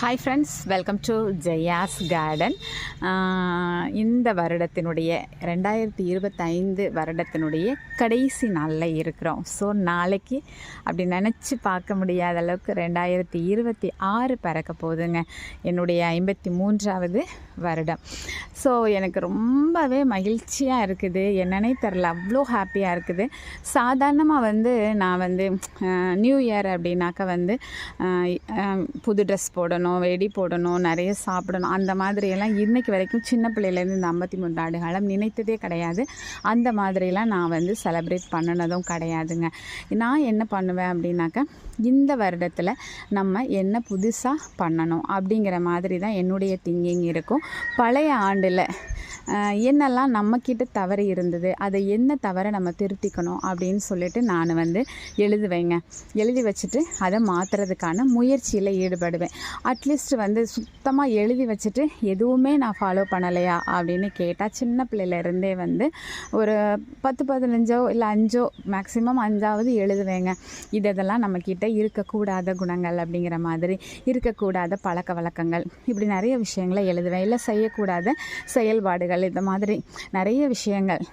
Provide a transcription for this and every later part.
Hi friends welcome to Jaya's garden இந்த வருடத்தினுடைய ரெண்டாயிரத்தி இருபத்தைந்து வருடத்தினுடைய கடைசி நாளில் இருக்கிறோம். ஸோ நாளைக்கு அப்படி நினச்சி பார்க்க முடியாத அளவுக்கு ரெண்டாயிரத்தி இருபத்தி ஆறு பிறக்க போகுதுங்க. என்னுடைய ஐம்பத்தி மூன்றாவது வருடம். ஸோ எனக்கு ரொம்பவே மகிழ்ச்சியாக இருக்குது. என்னன்னே தெரில அவ்வளோ ஹாப்பியாக இருக்குது. சாதாரணமாக வந்து நான் வந்து uh, நியூ இயர் அப்படின்னாக்கா வந்து uh, uh, புது ட்ரெஸ் போடணும். வெடி போடணும் நிறைய சாப்பிடணும். அந்த மாதிரியெல்லாம் இன்றைக்கு வரைக்கும் சின்ன பிள்ளையிலேருந்து இந்த ஐம்பத்தி மூன்று ஆண்டு காலம் நினைத்ததே கிடையாது. அந்த மாதிரிலாம் நான் வந்து செலப்ரேட் பண்ணினதும் கிடையாதுங்க. நான் என்ன பண்ணுவேன் அப்படின்னாக்கா இந்த வருடத்தில் நம்ம என்ன புதுசாக பண்ணணும் அப்படிங்கிற மாதிரி தான் என்னுடைய திங்கிங் இருக்கும். பழைய ஆண்டில் என்னெல்லாம் நம்மக்கிட்ட தவறு இருந்தது அதை என்ன தவறை நம்ம திருத்திக்கணும் அப்படின்னு சொல்லிட்டு நான் வந்து எழுதுவேங்க. எழுதி வச்சுட்டு அதை மாற்றுறதுக்கான முயற்சியில் ஈடுபடுவேன். அட்லீஸ்ட் வந்து சுத்தமாக எழுதி வச்சுட்டு எதுவுமே நான் ஃபாலோ பண்ணலையா அப்படின்னு கேட்டால் சின்ன பிள்ளையிலேருந்தே வந்து ஒரு பத்து பதினஞ்சோ இல்லை அஞ்சோ மேக்ஸிமம் அஞ்சாவது எழுதுவேங்க. இதெல்லாம் நம்மக்கிட்ட இருக்கக்கூடாத குணங்கள் அப்படிங்கிற மாதிரி இருக்கக்கூடாத பழக்க வழக்கங்கள். இப்படி நிறைய விஷயங்களை எழுதுவேன். இல்லை செய்யக்கூடாத செயல்பாடுகள் இந்த மாதிரி நிறைய விஷயங்கள்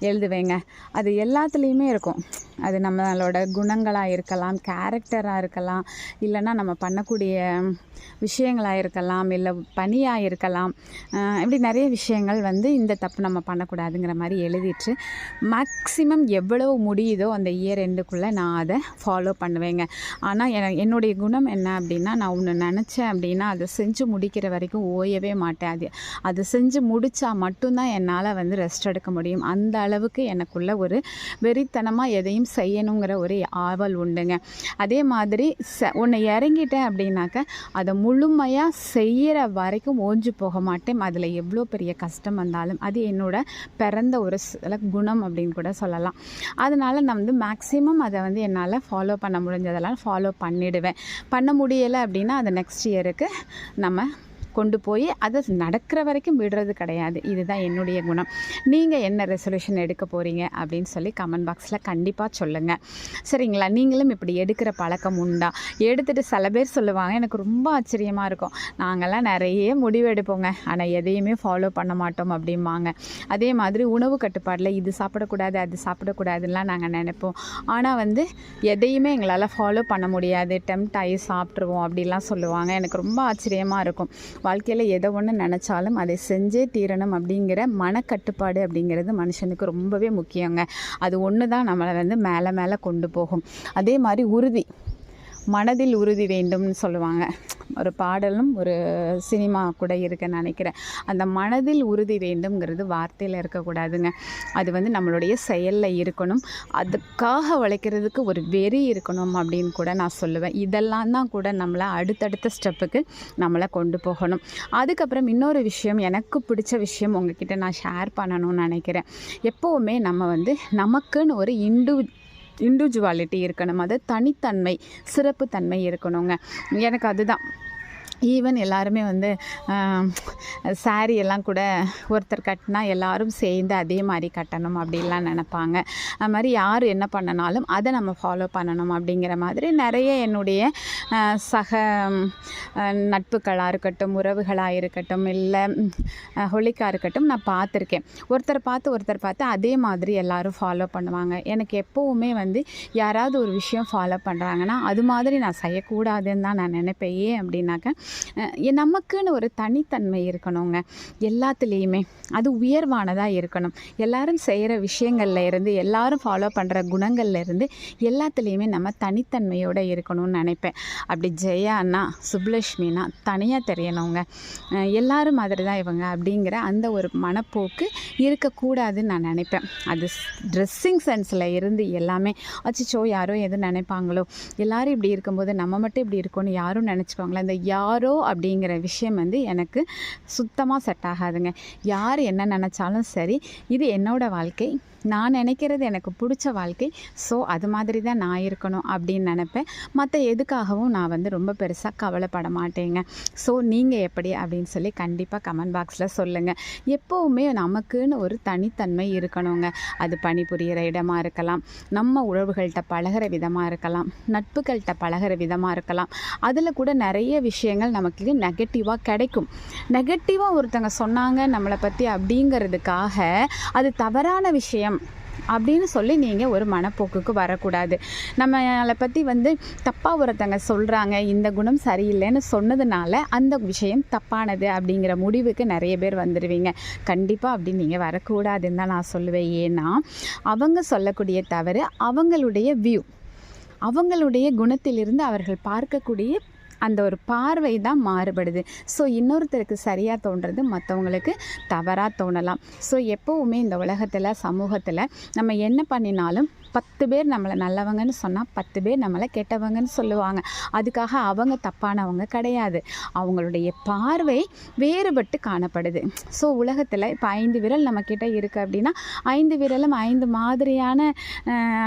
எழுதுவேங்க. அது எல்லாத்துலேயுமே இருக்கும். அது நம்மளோட குணங்களாக இருக்கலாம் கேரக்டராக இருக்கலாம். இல்லைன்னா நம்ம பண்ணக்கூடிய விஷயங்களாக இருக்கலாம் இல்லை பணியாக இருக்கலாம் இப்படி நிறைய விஷயங்கள் வந்து இந்த தப்பு நம்ம பண்ணக்கூடாதுங்கிற மாதிரி எழுதிட்டு மேக்ஸிமம் எவ்வளவு முடியுதோ அந்த இயர் எண்டுக்குள்ளே நான் அதை ஃபாலோ பண்ணுவேங்க. ஆனால் என்னுடைய குணம் என்ன அப்படின்னா நான் ஒன்று நினச்சேன் அப்படின்னா அதை செஞ்சு முடிக்கிற வரைக்கும் ஓயவே மாட்டேன். அது அதை செஞ்சு முடித்தா மட்டும்தான் என்னால் வந்து ரெஸ்ட் எடுக்க முடியும். அந்த அளவுக்கு எனக்குள்ள ஒரு வெறித்தனமாக எதையும் செய்யணுங்கிற ஒரு ஆவல் உண்டுங்க. அதே மாதிரி ச ஒன்று இறங்கிட்டேன் அப்படின்னாக்க அதை முழுமையாக செய்கிற வரைக்கும் ஓஞ்சு போக மாட்டேன். அதில் எவ்வளோ பெரிய கஷ்டம் வந்தாலும் அது என்னோட பிறந்த ஒரு சில குணம் அப்படின்னு கூட சொல்லலாம். அதனால் நான் வந்து மேக்ஸிமம் அதை வந்து என்னால் ஃபாலோ பண்ண முடிஞ்சதெல்லாம் ஃபாலோ பண்ணிடுவேன். பண்ண முடியலை அப்படின்னா அதை நெக்ஸ்ட் இயருக்கு நம்ம கொண்டு போய் அதை நடக்கிற வரைக்கும் விடுறது கிடையாது. இதுதான் என்னுடைய குணம். நீங்கள் என்ன ரெசல்யூஷன் எடுக்க போகிறீங்க அப்படின்னு சொல்லி கமெண்ட் பாக்ஸில் கண்டிப்பாக சொல்லுங்கள் சரிங்களா? நீங்களும் இப்படி எடுக்கிற பழக்கம் உண்டா? எடுத்துகிட்டு சில பேர் சொல்லுவாங்க எனக்கு ரொம்ப ஆச்சரியமாக இருக்கும். நாங்கள்லாம் நிறைய முடிவு எடுப்போங்க. ஆனால் எதையுமே ஃபாலோ பண்ண மாட்டோம் அப்படிம்பாங்க. அதே மாதிரி உணவு கட்டுப்பாடில் இது சாப்பிடக்கூடாது அது சாப்பிடக்கூடாதுலாம் நாங்கள் நினைப்போம். ஆனால் வந்து எதையுமே எங்களால் ஃபாலோ பண்ண முடியாது. டெம்ட் ஆகி சாப்பிட்ருவோம் அப்படிலாம் சொல்லுவாங்க. எனக்கு ரொம்ப ஆச்சரியமாக இருக்கும். வாழ்க்கையில் எதை ஒன்று நினச்சாலும் அதை செஞ்சே தீரணும் அப்படிங்கிற மனக்கட்டுப்பாடு அப்படிங்கிறது மனுஷனுக்கு ரொம்பவே முக்கியங்க. அது ஒன்று தான் நம்மளை வந்து மேலே மேலே கொண்டு போகும். அதே மாதிரி உறுதி. மனதில் உறுதி வேண்டும்னு சொல்லுவாங்க. ஒரு பாடலும் ஒரு சினிமா கூட இருக்குன்னு நினைக்கிறேன். அந்த மனதில் உறுதி வேண்டும்ங்கிறது வார்த்தையில் இருக்கக்கூடாதுங்க. அது வந்து நம்மளுடைய செயலில் இருக்கணும். அதுக்காக உழைக்கிறதுக்கு ஒரு வெறி இருக்கணும் அப்படின்னு கூட நான் சொல்லுவேன். இதெல்லாம் தான் கூட நம்மளை அடுத்தடுத்த ஸ்டெப்புக்கு நம்மளை கொண்டு போகணும். அதுக்கப்புறம் இன்னொரு விஷயம் எனக்கு பிடிச்ச விஷயம் உங்ககிட்ட நான் ஷேர் பண்ணணும்னு நினைக்கிறேன். எப்போவுமே நம்ம வந்து நமக்குன்னு ஒரு இண்டு இண்டிவிஜுவாலிட்டி இருக்கணும். அது தனித்தன்மை சிறப்பு தன்மை இருக்கணுங்க. எனக்கு அதுதான். ஈவன் எல்லாருமே வந்து சாரீ எல்லாம் கூட ஒருத்தர் கட்டினா எல்லாரும் சேர்ந்து அதே மாதிரி கட்டணும் அப்படிலாம் நினப்பாங்க. அது மாதிரி யார் என்ன பண்ணனாலும் அதை நம்ம ஃபாலோ பண்ணணும் அப்படிங்கிற மாதிரி நிறைய என்னுடைய சக நட்புகளாக இருக்கட்டும் உறவுகளாக இருக்கட்டும் இல்லை ஹொலிக்காக இருக்கட்டும் நான் பார்த்துருக்கேன். ஒருத்தர் பார்த்து ஒருத்தர் பார்த்து அதே மாதிரி எல்லாரும் ஃபாலோ பண்ணுவாங்க. எனக்கு எப்போவுமே வந்து யாராவது ஒரு விஷயம் ஃபாலோ பண்ணுறாங்கன்னா அது மாதிரி நான் செய்யக்கூடாதுன்னு தான் நான் நினைப்பேன். ஏன் அப்படின்னாக்க நமக்குன்னு ஒரு தனித்தன்மை இருக்கணுங்க. எல்லாத்துலேயுமே. அது உயர்வானதாக இருக்கணும். எல்லாரும் செய்கிற விஷயங்கள்ல இருந்து எல்லாரும் ஃபாலோ பண்ணுற குணங்கள்லேருந்து எல்லாத்துலேயுமே நம்ம தனித்தன்மையோடு இருக்கணும்னு நினைப்பேன். அப்படி ஜெயானா சுப்லட்சுமினா தனியாக தெரியணுங்க. எல்லாரும் மாதிரி தான் இவங்க அப்படிங்கிற அந்த ஒரு மனப்போக்கு இருக்கக்கூடாதுன்னு நான் நினைப்பேன். அது ட்ரெஸ்ஸிங் சென்ஸில் இருந்து எல்லாமே அச்சோ யாரோ எது நினைப்பாங்களோ. எல்லாரும் இப்படி இருக்கும்போது நம்ம மட்டும் இப்படி இருக்கோன்னு யாரும் நினச்சிப்பாங்களா? இந்த யார் அப்படிங்கிற விஷயம் வந்து எனக்கு சுத்தமாக செட் ஆகாதுங்க. யார் என்ன நினச்சாலும் சரி இது என்னோடய வாழ்க்கை. நான் நினைக்கிறது எனக்கு பிடிச்ச வாழ்க்கை. ஸோ அது மாதிரி தான் நான் இருக்கணும் அப்படின்னு நினப்பேன். மற்ற எதுக்காகவும் நான் வந்து ரொம்ப பெருசாக கவலைப்பட மாட்டேங்க. ஸோ நீங்கள் எப்படி அப்படின்னு சொல்லி கண்டிப்பாக கமெண்ட் பாக்ஸில் சொல்லுங்கள் எப்போவுமே நமக்குன்னு ஒரு தனித்தன்மை இருக்கணுங்க. அது பணிபுரிகிற இடமா இருக்கலாம். நம்ம உறவுகள்கிட்ட பழகுற விதமாக இருக்கலாம். நட்புகள்கிட்ட பழகுற விதமாக இருக்கலாம். அதில் கூட நிறைய விஷயங்கள் நமக்கு நெகட்டிவாக கிடைக்கும். நெகட்டிவாக ஒருத்தங்க சொன்னாங்க நம்மளை பற்றி அப்படிங்கிறதுக்காக அது தவறான விஷயம் அப்படின்னு சொல்லி நீங்கள் ஒரு மனப்போக்குக்கு வரக்கூடாது. நம்மளை பற்றி வந்து தப்பாக ஒருத்தங்க சொல்கிறாங்க இந்த குணம் சரியில்லைன்னு சொன்னதுனால அந்த விஷயம் தப்பானது அப்படிங்கிற முடிவுக்கு நிறைய பேர் வந்துடுவீங்க கண்டிப்பாக அப்படி நீங்கள் வரக்கூடாதுன்னு தான் நான் சொல்லுவேன். ஏன்னா அவங்க சொல்லக்கூடிய தவறு அவங்களுடைய வியூ அவங்களுடைய குணத்திலிருந்து அவர்கள் பார்க்கக்கூடிய அந்த ஒரு பார்வை தான் மாறுபடுது. ஸோ இன்னொருத்தருக்கு சரியாக தோன்றது மற்றவங்களுக்கு தவறாக தோணலாம். ஸோ எப்போவுமே இந்த உலகத்தில் சமூகத்தில் நம்ம என்ன பண்ணினாலும் பத்து பேர் நம்மளை நல்லவங்கன்னு சொன்னால் பத்து பேர் நம்மளை கெட்டவங்கன்னு சொல்லுவாங்க. அதுக்காக அவங்க தப்பானவங்க கிடையாது. அவங்களுடைய பார்வை வேறுபட்டு காணப்படுது. ஸோ உலகத்தில் இப்போ ஐந்து விரல் நம்மக்கிட்ட இருக்குது அப்படின்னா ஐந்து விரலும் ஐந்து மாதிரியான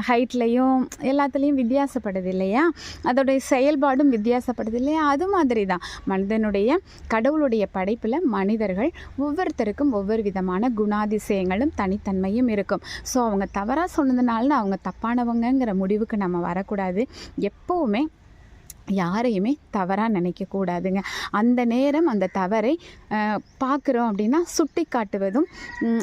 ஹைட்லேயும் எல்லாத்துலேயும் வித்தியாசப்படுது இல்லையா? அதோடைய செயல்பாடும் வித்தியாசப்படுது இல்லையா? அது மாதிரி தான் மனிதனுடைய கடவுளுடைய படைப்பில் மனிதர்கள் ஒவ்வொருத்தருக்கும் ஒவ்வொரு விதமான குணாதிசயங்களும் தனித்தன்மையும் இருக்கும். ஸோ அவங்க தவறாக சொன்னதுனால அவங்க தப்பானவங்கங்கிற முடிவுக்கு நம்ம வரக்கூடாது. எப்போவுமே யாரையுமே தவறாக நினைக்கக்கூடாதுங்க. அந்த நேரம் அந்த தவறை பார்க்குறோம் அப்படின்னா சுட்டி காட்டுவதும்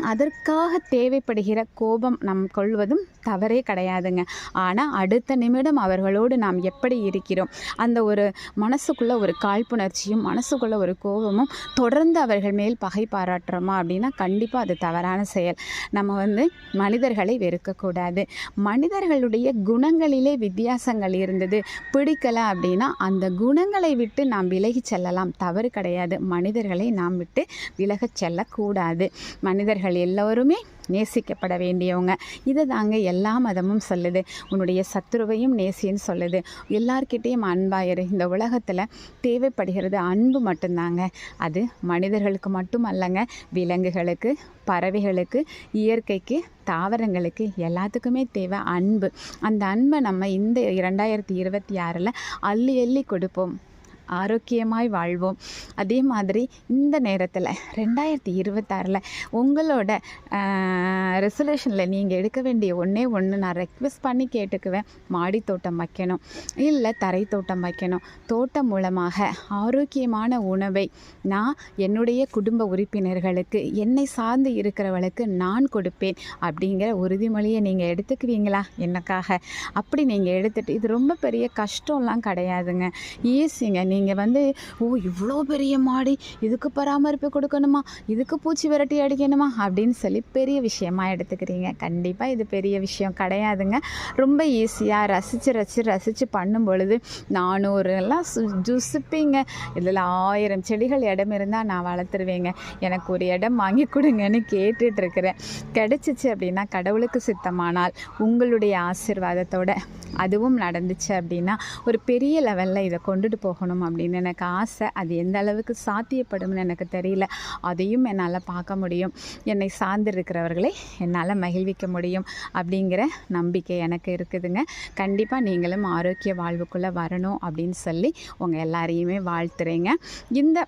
அதற்காக தேவைப்படுகிற கோபம் நம் கொள்வதும் தவறே கிடையாதுங்க. ஆனால் அடுத்த நிமிடம் அவர்களோடு நாம் எப்படி இருக்கிறோம்? அந்த ஒரு மனசுக்குள்ளே ஒரு காழ்ப்புணர்ச்சியும் மனசுக்குள்ளே ஒரு கோபமும் தொடர்ந்து அவர்கள் மேல் பகை பாராட்டுறோமா அப்படின்னா கண்டிப்பாக அது தவறான செயல். நம்ம வந்து மனிதர்களை வெறுக்கக்கூடாது. மனிதர்களுடைய குணங்களிலே வித்தியாசங்கள் இருந்தது. பிடிக்கலை அப்படின்னு அந்த குணங்களை விட்டு நாம் விலகி செல்லலாம். தவறு கிடையாது. மனிதர்களை நாம் விட்டு விலகச் செல்லக்கூடாது. மனிதர்கள் எல்லோருமே நேசிக்கப்பட வேண்டியவங்க. இதை தாங்க எல்லா மதமும் சொல்லுது. உன்னுடைய சத்துருவையும் நேசின்னு சொல்லுது. எல்லார்கிட்டேயும் அன்பாயிரு இந்த உலகத்தில் தேவைப்படுகிறது அன்பு மட்டும்தாங்க. அது மனிதர்களுக்கு மட்டும் அல்லங்க விலங்குகளுக்கு பறவைகளுக்கு இயற்கைக்கு தாவரங்களுக்கு எல்லாத்துக்குமே தேவை அன்பு. அந்த அன்பை நம்ம இந்த இரண்டாயிரத்தி இருபத்தி ஆறில் அள்ளி அள்ளி கொடுப்போம். ஆரோக்கியமாய் வாழ்வோம். அதே மாதிரி இந்த நேரத்தில் ரெண்டாயிரத்தி இருபத்தாறில் உங்களோட ரெசல்யூஷனில் நீங்கள் எடுக்க வேண்டிய ஒன்றே ஒன்று நான் ரெக்வெஸ்ட் பண்ணி கேட்டுக்குவேன். மாடி தோட்டம் வைக்கணும். இல்லை தரை தோட்டம் வைக்கணும். தோட்டம் மூலமாக ஆரோக்கியமான உணவை நான் என்னுடைய குடும்ப உறுப்பினர்களுக்கு என்னை சார்ந்து இருக்கிறவளுக்கு நான் கொடுப்பேன். அப்படிங்கிற உறுதிமொழியை நீங்கள் எடுத்துக்குவீங்களா? எனக்காக. அப்படி நீங்கள் எடுத்துட்டு இது ரொம்ப பெரிய கஷ்டம்லாம் கிடையாதுங்க. ஈஸிங்க நீங்கள் நீங்கள் வந்து ஓ இவ்வளோ பெரிய மாடி இதுக்கு பராமரிப்பு கொடுக்கணுமா? இதுக்கு பூச்சி விரட்டி அடிக்கணுமா? அப்படின்னு சொல்லி பெரிய விஷயமா எடுத்துக்கிறீங்க. கண்டிப்பாக இது பெரிய விஷயம் கிடையாதுங்க. ரொம்ப ஈஸியாக ரசித்து ரசித்து ரசித்து பண்ணும் பொழுது நானூறு சு ஜுசுப்பிங்க. இதில் ஆயிரம் செடிகள் இடம் இருந்தால் நான் வளர்த்துருவேங்க. எனக்கு ஒரு இடம் வாங்கி கொடுங்கன்னு கேட்டுட்ருக்கிறேன். கிடச்சிச்சு கிடைச்சிச்சு அப்படின்னா கடவுளுக்கு சித்தமானால் உங்களுடைய ஆசீர்வாதத்தோட அதுவும் நடந்துச்சு அப்படின்னா ஒரு பெரிய லெவலில் இதை கொண்டுட்டு போகணும்? அப்படின்னு எனக்கு ஆசை. அது எந்த அளவுக்கு சாத்தியப்படும்னு எனக்கு தெரியல. அதையும் என்னால் பார்க்க முடியும். என்னை சார்ந்திருக்கிறவர்களை என்னால் மகிழ்விக்க முடியும் அப்படிங்கிற நம்பிக்கை எனக்கு இருக்குதுங்க. கண்டிப்பாக நீங்களும் ஆரோக்கிய வாழ்வுக்குள்ளே வரணும் அப்படின்னு சொல்லி உங்கள் எல்லாரையுமே வாழ்த்துறேங்க. இந்த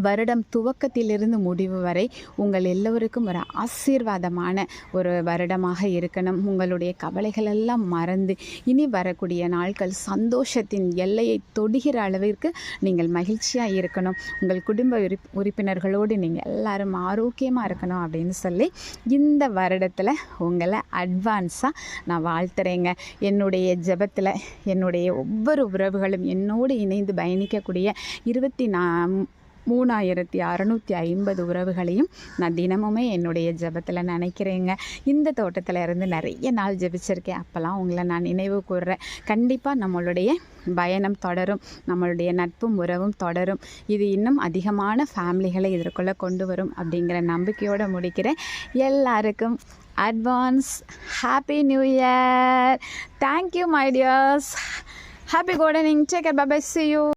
வருடம் துவக்கத்திலிருந்து முடிவு வரை உங்கள் எல்லோருக்கும் ஒரு ஆசீர்வாதமான ஒரு வருடமாக இருக்கணும். உங்களுடைய கவலைகள் எல்லாம் மறந்து இனி வரக்கூடிய நாட்கள் சந்தோஷத்தின் எல்லையை தொடுகிற அளவிற்கு நீங்கள் மகிழ்ச்சியாக இருக்கணும். உங்கள் குடும்ப உறுப் உறுப்பினர்களோடு நீங்கள் எல்லாரும் ஆரோக்கியமாக இருக்கணும் அப்படின்னு சொல்லி இந்த வருடத்தில் உங்களை அட்வான்ஸாக நான் வாழ்த்துறேங்க. என்னுடைய ஜெபத்தில் என்னுடைய ஒவ்வொரு உறவுகளும் என்னோடு இணைந்து பயணிக்கக்கூடிய இருபத்தி நான் மூணாயிரத்தி அறநூற்றி ஐம்பது உறவுகளையும் நான் தினமுமே என்னுடைய ஜெபத்தில் நினைக்கிறேங்க. இந்த தோட்டத்தில் இருந்து நிறைய நாள் ஜெபிச்சிருக்கேன். அப்போல்லாம் உங்களை நான் நினைவு கூறுறேன் கண்டிப்பாக நம்மளுடைய பயணம் தொடரும். நம்மளுடைய நட்பும் உறவும் தொடரும். இது இன்னும் அதிகமான ஃபேமிலிகளை இதற்குள்ளே கொண்டு வரும் அப்படிங்கிற நம்பிக்கையோடு முடிக்கிறேன். எல்லாருக்கும் advance happy new year. Thank you my dears happy gardening take bye bye see you